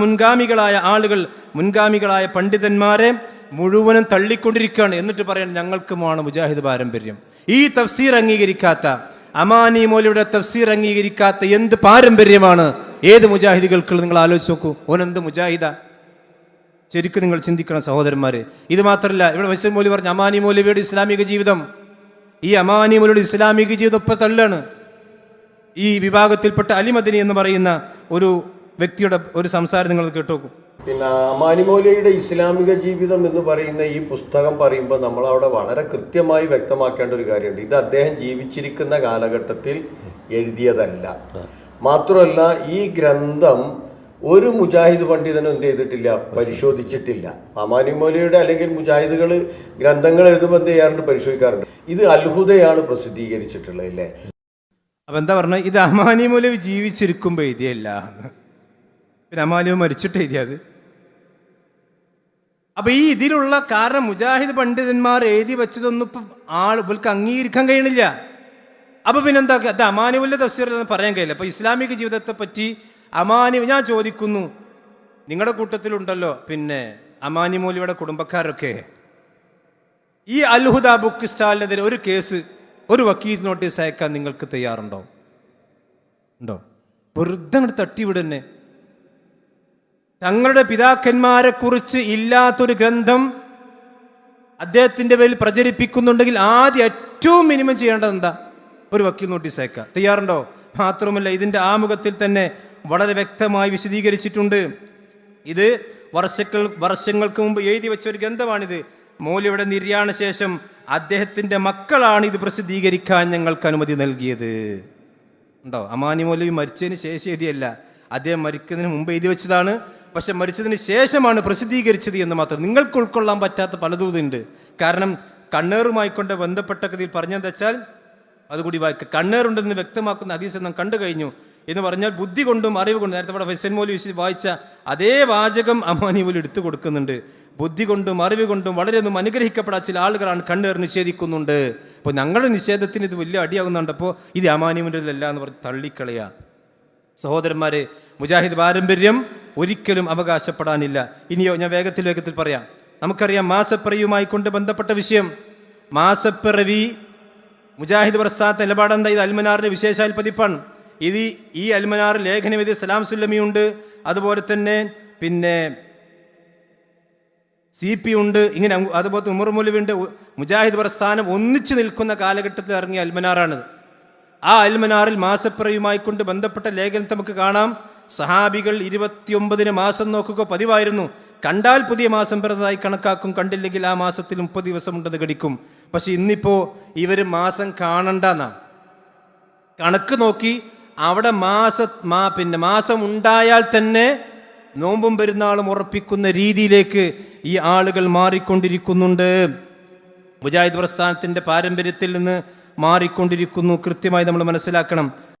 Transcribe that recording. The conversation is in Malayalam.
മുൻഗാമികളായ ആളുകൾ മുൻഗാമികളായ പണ്ഡിതന്മാരെ മുഴുവനും തള്ളിക്കൊണ്ടിരിക്കുകയാണ്. എന്നിട്ട് പറയാൻ ഞങ്ങൾക്കുമാണ് മുജാഹിദ് പാരമ്പര്യം. ഈ തഫ്സീർ അംഗീകരിക്കാത്ത അമാനി മൗലയുടെ തഫ്സീർ അംഗീകരിക്കാത്ത എന്ത് പാരമ്പര്യമാണ്? ഏത് മുജാഹിദികൾക്ക് നിങ്ങൾ ആലോചിച്ച് നോക്കൂ. ഓനെന്ത് മുജാഹിദ? ശരിക്കും നിങ്ങൾ ചിന്തിക്കണം സഹോദരന്മാരെ. ഇത് മാത്രമല്ല ഇവിടെ വൈസൽ മോലി പറഞ്ഞു അമാനി മോലിയുടെ ഇസ്ലാമിക ജീവിതം. ഈ അമാനി മോലിയുടെ ഇസ്ലാമിക ജീവിതം ഇപ്പൊ തള്ളാണ്. ഈ വിഭാഗത്തിൽപ്പെട്ട അലിമദിനി എന്ന് പറയുന്ന ഒരു വ്യക്തിയുടെ ഒരു സംസാരം നിങ്ങൾ കേട്ടോക്കും. പിന്നെ അമാനിമോലയുടെ ഇസ്ലാമിക ജീവിതം എന്ന് പറയുന്ന ഈ പുസ്തകം പറയുമ്പോൾ നമ്മൾ അവിടെ വളരെ കൃത്യമായി വ്യക്തമാക്കേണ്ട ഒരു കാര്യമുണ്ട്. ഇത് അദ്ദേഹം ജീവിച്ചിരിക്കുന്ന കാലഘട്ടത്തിൽ എഴുതിയതല്ല. മാത്രമല്ല ഈ ഗ്രന്ഥം ഒരു മുജാഹിദ് പണ്ഡിതനും എന്ത് ചെയ്തിട്ടില്ല? പരിശോധിച്ചിട്ടില്ല. അമാനിമോലയുടെ അല്ലെങ്കിൽ മുജാഹിദുകൾ ഗ്രന്ഥങ്ങൾ എഴുതുമ്പോൾ എന്ത് ചെയ്യാറുണ്ട്? പരിശോധിക്കാറുണ്ട്. ഇത് അത്ഭുതയാണ് പ്രസിദ്ധീകരിച്ചിട്ടുള്ളത് അല്ലേ? അപ്പൊ എന്താ പറഞ്ഞ? ഇത് അമാനി മൗലവി ജീവിച്ചിരിക്കുമ്പോൾ എഴുതിയല്ല. പിന്നെ അമാലിയോ മരിച്ചിട്ട് എഴുതിയത്. അപ്പൊ ഈ ഇതിലുള്ള കാരണം മുജാഹിദ് പണ്ഡിതന്മാർ എഴുതി വെച്ചതൊന്നും ഇപ്പം ആൾ ഇവർക്ക് അംഗീകരിക്കാൻ കഴിയണില്ല. അപ്പൊ പിന്നെന്താ അത് തസ്സീർ എന്ന് പറയാൻ കഴിയില്ല. അപ്പൊ ഇസ്ലാമിക ജീവിതത്തെ പറ്റി അമാനി ഞാൻ ചോദിക്കുന്നു നിങ്ങളുടെ കൂട്ടത്തിലുണ്ടല്ലോ പിന്നെ അമാനി മൗലിയുടെ കുടുംബക്കാരൊക്കെ. ഈ അൽഹുദ ബുക്ക് സ്റ്റാലിനെതിരെ ഒരു കേസ് ഒരു വക്കീൽ നോട്ടീസ് അയക്കാൻ നിങ്ങൾക്ക് തയ്യാറുണ്ടോ? ഉണ്ടോ? വെറുതെ അങ്ങോട്ട് തട്ടിവിടന്നെ. തങ്ങളുടെ പിതാക്കന്മാരെ കുറിച്ച് ഇല്ലാത്തൊരു ഗ്രന്ഥം അദ്ദേഹത്തിന്റെ പേരിൽ പ്രചരിപ്പിക്കുന്നുണ്ടെങ്കിൽ ആദ്യം ഏറ്റവും മിനിമം ചെയ്യേണ്ടത് എന്താ? ഒരു വക്കീൽ നോട്ടീസ് അയക്കുക. തയ്യാറുണ്ടോ? മാത്രമല്ല ഇതിന്റെ ആമുഖത്തിൽ തന്നെ വളരെ വ്യക്തമായി വിശദീകരിച്ചിട്ടുണ്ട്. ഇത് വർഷങ്ങൾ വർഷങ്ങൾക്ക് മുമ്പ് എഴുതി വെച്ച ഒരു ഗ്രന്ഥമാണിത്. മൗലിയുടെ നിര്യാണ ശേഷം അദ്ദേഹത്തിന്റെ മക്കളാണ് ഇത് പ്രസിദ്ധീകരിക്കാൻ ഞങ്ങൾക്ക് അനുമതി നൽകിയത്. ഉണ്ടോ? അമാനി മൗലവി മരിച്ചതിന് ശേഷം എഴുതിയല്ല. അദ്ദേഹം മരിക്കുന്നതിന് മുമ്പ് എഴുതി വെച്ചതാണ്. പക്ഷെ മരിച്ചതിന് ശേഷമാണ് പ്രസിദ്ധീകരിച്ചത് എന്ന് മാത്രം. നിങ്ങൾക്ക് ഉൾക്കൊള്ളാൻ പറ്റാത്ത പലതും ഇതുണ്ട് കാരണം കണ്ണേറുമായി കൊണ്ട് ബന്ധപ്പെട്ട കഥയിൽ പറഞ്ഞെന്താ വെച്ചാൽ അതുകൂടി വായിക്കുക കണ്ണേറുണ്ടെന്ന് വ്യക്തമാക്കുന്ന ഹദീസ് നാം കണ്ടു കഴിഞ്ഞു എന്ന് പറഞ്ഞാൽ ബുദ്ധി കൊണ്ടും അറിവ് കൊണ്ടും നേരത്തെ ഇവിടെ ഫൈസൻ മോലി വിശദ വായിച്ച അതേ വാചകം അമാനി പോലും എടുത്തു കൊടുക്കുന്നുണ്ട്. ബുദ്ധി കൊണ്ടും അറിവ് കൊണ്ടും വളരെയൊന്നും അനുഗ്രഹിക്കപ്പെടാത്ത ചില ആളുകളാണ് കണ്ണേർ നിഷേധിക്കുന്നുണ്ട്. അപ്പോൾ ഞങ്ങളുടെ നിഷേധത്തിന് ഇത് വലിയ അടിയാകുന്നുണ്ടപ്പോൾ ഇത് ഇത് അമാനിയമിന്റെതല്ല എന്ന് പറഞ്ഞ് തള്ളിക്കളയാ. സഹോദരന്മാരെ മുജാഹിദ് പാരമ്പര്യം ഒരിക്കലും അവകാശപ്പെടാനില്ല. ഇനിയോ ഞാൻ വേഗത്തിൽ വേഗത്തിൽ പറയാം. നമുക്കറിയാം മാസപ്പിറയുമായി കൊണ്ട് ബന്ധപ്പെട്ട വിഷയം. മാസപ്പിറവി മുജാഹിദ് പ്രസ്ഥാനത്തെ നിലപാടെന്താ? ഇത് അൽമനാറിന്റെ വിശേഷാൽ പതിപ്പാണ് ഇത് ഈ അൽമനാർ ലേഖനവിധി സലാം സുല്ലമിയുണ്ട്. അതുപോലെ തന്നെ പിന്നെ സി പി ഉണ്ട്. ഇങ്ങനെ അതുപോലെ ഉമർ മുലവിണ്ട് മുജാഹിദ് പ്രസ്ഥാനം ഒന്നിച്ചു നിൽക്കുന്ന കാലഘട്ടത്തിൽ ഇറങ്ങിയ അൽമനാറാണിത്. ആ അൽമനാറിൽ മാസപ്പിറയുമായി കൊണ്ട് ബന്ധപ്പെട്ട ലേഖനം നമുക്ക് കാണാം. സഹാബികൾ ഇരുപത്തിയൊമ്പതിന് മാസം നോക്കുക പതിവായിരുന്നു. കണ്ടാൽ പുതിയ മാസം പിറന്നതായി കണക്കാക്കും. കണ്ടില്ലെങ്കിൽ ആ മാസത്തിൽ മുപ്പത് ദിവസം ഉണ്ടെന്ന് കടിക്കും പക്ഷെ ഇന്നിപ്പോ ഇവർ മാസം കാണണ്ടെന്നാണ് കണക്ക് നോക്കി അവിടെ മാസ മാ പിന്നെ മാസം ഉണ്ടായാൽ തന്നെ നോമ്പും പെരുന്നാളും ഉറപ്പിക്കുന്ന രീതിയിലേക്ക് ഈ ആളുകൾ മാറിക്കൊണ്ടിരിക്കുന്നുണ്ട്. മുജാഹിദ് പ്രസ്ഥാനത്തിന്റെ പാരമ്പര്യത്തിൽ നിന്ന് മാറിക്കൊണ്ടിരിക്കുന്നു. കൃത്യമായി നമ്മൾ മനസ്സിലാക്കണം.